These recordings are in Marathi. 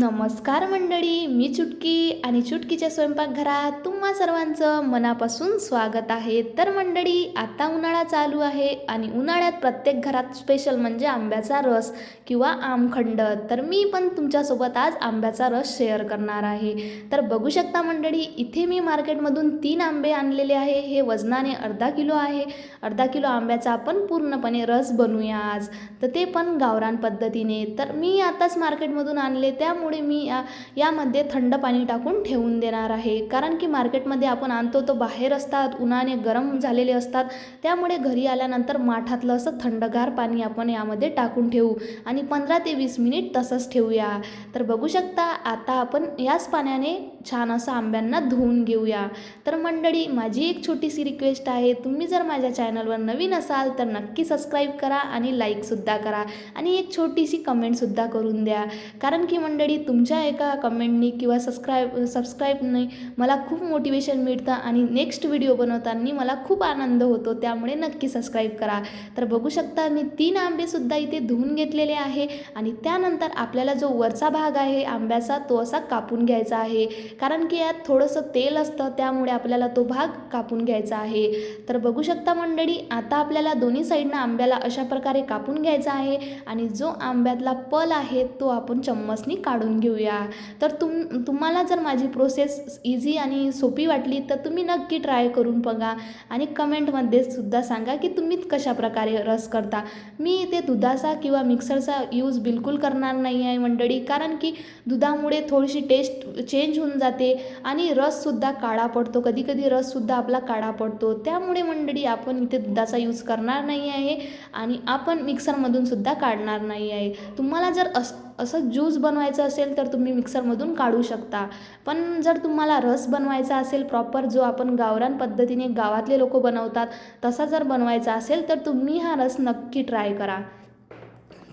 नमस्कार मंडळी मी चुटकी आणि चुटकीच्या स्वयंपाकघरात तुम्हा सर्वांचं मनापासून स्वागत आहे. तर मंडळी आता उन्हाळा चालू आहे आणि उन्हाळ्यात प्रत्येक घरात स्पेशल म्हणजे आंब्याचा रस किंवा आमखंड. तर मी पण तुमच्यासोबत आज आंब्याचा रस शेअर करणार आहे. तर बघू शकता मंडळी इथे मी मार्केटमधून तीन आंबे आणलेले आहे. हे वजनाने अर्धा किलो आहे. अर्धा किलो आंब्याचा आपण पूर्णपणे रस बनवूया आज. तर ते पण गावरान पद्धतीने. तर मी आताच मार्केटमधून आणले त्यामुळे त्यामुळे मी या यामध्ये थंड पाणी टाकून ठेवून देणार आहे. कारण की मार्केटमध्ये आपण आणतो तो बाहेर असतात उन्हाने गरम झालेले असतात. त्यामुळे घरी आल्यानंतर माठातलं असं थंडगार पाणी आपण यामध्ये टाकून ठेवू. आणि पंधरा ते वीस मिनिट तसंच ठेवूया. तर बघू शकता आता आपण याच पाण्याने छान असं आंब्यांना धुवून घेऊया. तर मंडळी माझी एक छोटीशी रिक्वेस्ट आहे. तुम्ही जर माझ्या चॅनलवर नवीन असाल तर नक्की सबस्क्राईब करा आणि लाईकसुद्धा करा. आणि एक छोटीशी कमेंटसुद्धा करून द्या. कारण की मंडळी तुमच्या एका कमेंटनी किंवा सबस्क्राईब सबस्क्राईबने मला खूप मोटिवेशन मिळतं आणि नेक्स्ट व्हिडिओ बनवताना मला खूप आनंद होतो. त्यामुळे नक्की सबस्क्राईब करा. तर बघू शकता मी तीन आंबेसुद्धा इथे धुवून घेतलेले आहे आणि त्यानंतर आपल्याला जो वरचा भाग आहे आंब्याचा तो असा कापून घ्यायचा आहे. कारण की यात थोडंसं तेल असतं त्यामुळे आपल्याला तो भाग कापून घ्यायचा आहे. तर बघू शकता मंडळी आता आपल्याला दोन्ही साईडनं आंब्याला अशा प्रकारे कापून घ्यायचा आहे आणि जो आंब्यातला पल आहे तो आपण चम्मचनी काढून घेऊया. तर तुम तुम्हाला जर माझी प्रोसेस इझी आणि सोपी वाटली तर तुम्ही नक्की ट्राय करून बघा. आणि कमेंटमध्ये सुद्धा सांगा की तुम्ही कशा प्रकारे रस करता. मी ते दुधाचा किंवा मिक्सरचा यूज बिलकुल करणार नाही आहे मंडळी कारण की दुधामुळे थोडीशी टेस्ट चेंज होऊन जाते आणि रससुद्धा काळा पडतो. कधी कधी रससुद्धा आपला काळा पडतो. त्यामुळे मंडळी आपण इथे दुधाचा यूज करणार नाही आहे आणि आपण मिक्सरमधूनसुद्धा काढणार नाही आहे. तुम्हाला जर अस असं ज्यूस बनवायचं असेल तर तुम्ही मिक्सरमधून काढू शकता. पण जर तुम्हाला रस बनवायचा असेल प्रॉपर जो आपण गावरान पद्धतीने गावातले लोक बनवतात तसा जर बनवायचा असेल तर तुम्ही हा रस नक्की ट्राय करा.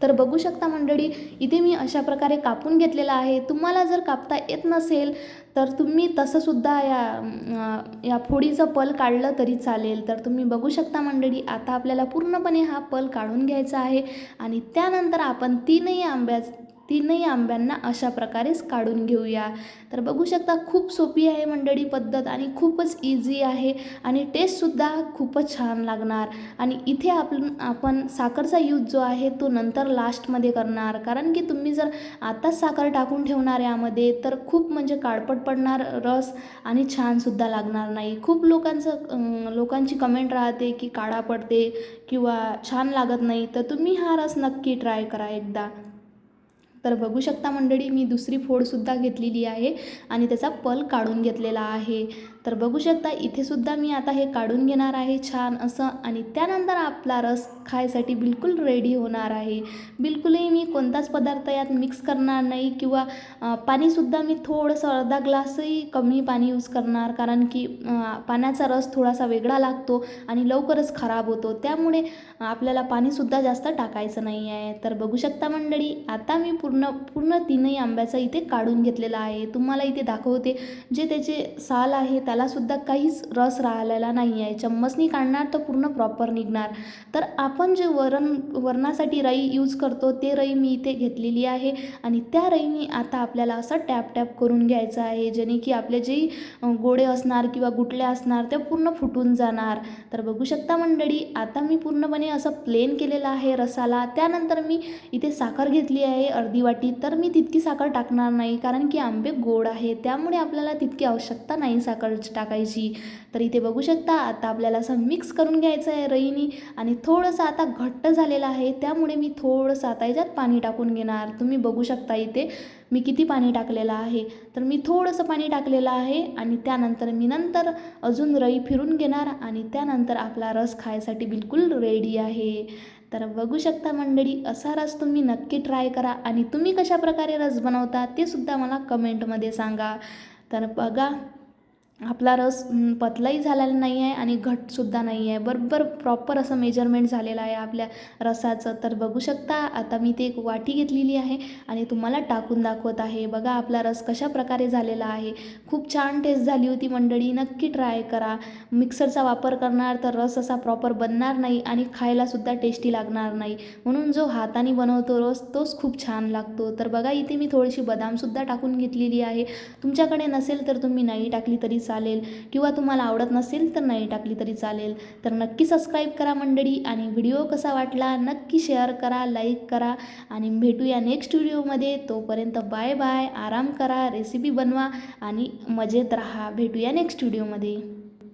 तर बघू शकता मंडळी इथे मी अशा प्रकारे कापून घेतलेला आहे. तुम्हाला जर कापता येत नसेल तर तुम्ही तसंसुद्धा या या फोडीचं पल काढलं तरी चालेल. तर तुम्ही बघू शकता मंडळी आता आपल्याला पूर्णपणे हा पल काढून घ्यायचा आहे. आणि त्यानंतर आपण तीनही आंब्या तीनही आंब्यांना अशा प्रकारेच काढून घेऊया. तर बघू शकता खूप सोपी आहे मंडळी पद्धत आणि खूपच इझी आहे आणि टेस्टसुद्धा खूपच छान लागणार. आणि इथे आपण आपण साखरचा यूज जो आहे तो नंतर लास्टमध्ये करणार. कारण की तुम्ही जर आताच साखर टाकून ठेवणार यामध्ये तर खूप म्हणजे काळपट पडणार रस आणि छानसुद्धा लागणार नाही. खूप लोकांचं लोकांची कमेंट राहते की काळा पडते किंवा छान लागत नाही. तर तुम्ही हा रस नक्की ट्राय करा एकदा. तर बघू शकता मंडळी मी दुसरी फोडसुद्धा घेतलेली आहे आणि त्याचा पल काढून घेतलेला आहे. तर बघू शकता इथेसुद्धा मी आता हे काढून घेणार आहे छान असं. आणि त्यानंतर आपला रस खायसाठी बिलकुल रेडी होणार आहे. बिलकुलही मी कोणताच पदार्थ यात मिक्स करणार नाही किंवा पाणीसुद्धा मी थोडंसं अर्धा ग्लासही कमी पाणी यूज करणार. कारण की पाण्याचा रस थोडासा वेगळा लागतो आणि लवकरच खराब होतो. त्यामुळे आपल्याला पाणीसुद्धा जास्त टाकायचं नाही आहे. तर बघू शकता मंडळी आता मी पूर्ण पूर्ण तीनही आंब्याचं इथे काढून घेतलेला आहे. तुम्हाला इथे दाखवते जे त्याचे साल आहे त्यालासुद्धा काहीच रस राहिलेला नाही आहे चम्मचनी काढणार तर पूर्ण प्रॉपर निघणार. तर आपण जे वरण वरणासाठी रई यूज करतो ते रई मी इथे घेतलेली आहे. आणि त्या रईनी आता आपल्याला असं टॅप टॅप करून घ्यायचं आहे जेणे की आपले जे गोडे असणार किंवा गुटल्या असणार ते पूर्ण फुटून जाणार. तर बघू शकता मंडळी आता मी पूर्णपणे असं प्लेन केलेलं आहे रसाला. त्यानंतर मी इथे साखर घेतली आहे अर्धी वाटी. तर मी तितकी साखर टाकणार नाही कारण की आंबे गोड आहे त्यामुळे आपल्याला तितकी आवश्यकता नाही साखर टाकायची. तर इथे बघू शकता आता आपल्याला असं मिक्स करून घ्यायचं आहे रईनी. आणि थोडंसं आता घट्ट झालेलं आहे त्यामुळे मी थोडंसं आता याच्यात पाणी टाकून घेणार. तुम्ही बघू शकता इथे मी किती पाणी टाकलेलं आहे. तर मी थोडंसं पाणी टाकलेलं आहे आणि त्यानंतर मी नंतर अजून रई फिरून घेणार आणि त्यानंतर आपला रस खायसाठी बिलकुल रेडी आहे. तर बघू शकता मंडळी असा रस तुम्ही नक्की ट्राय करा आणि तुम्ही कशा प्रकारे रस बनवता ते सुद्धा मला कमेंटमध्ये सांगा. तर बघा आपला रस पतलाही झालेला नाही आहे आणि घटसुद्धा नाही आहे बरोबर प्रॉपर असं मेजरमेंट झालेलं आहे आपल्या रसाचं. तर बघू शकता आता मी ते एक वाटी घेतलेली आहे आणि तुम्हाला टाकून दाखवत आहे. बघा आपला रस कशा प्रकारे झालेला आहे. खूप छान टेस्ट झाली होती मंडळी. नक्की ट्राय करा. मिक्सरचा वापर करणार तर रस असा प्रॉपर बनणार नाही आणि खायलासुद्धा टेस्टी लागणार नाही. म्हणून जो हाताने बनवतो रस तोच खूप छान लागतो. तर बघा इथे मी थोडीशी बदामसुद्धा टाकून घेतलेली आहे. तुमच्याकडे नसेल तर तुम्ही नाही टाकली तरी चालेल. किंवा तुम्हाला आवडत नसेल तर नाही टाकली तरी चालेल. तर नक्की सबस्क्राईब करा मंडळी आणि व्हिडिओ कसा वाटला नक्की शेअर करा लाईक करा आणि भेटूया नेक्स्ट व्हिडिओमध्ये तोपर्यंत बाय बाय आराम करा रेसिपी बनवा आणि मजेत राहा. भेटूया नेक्स्ट व्हिडिओमध्ये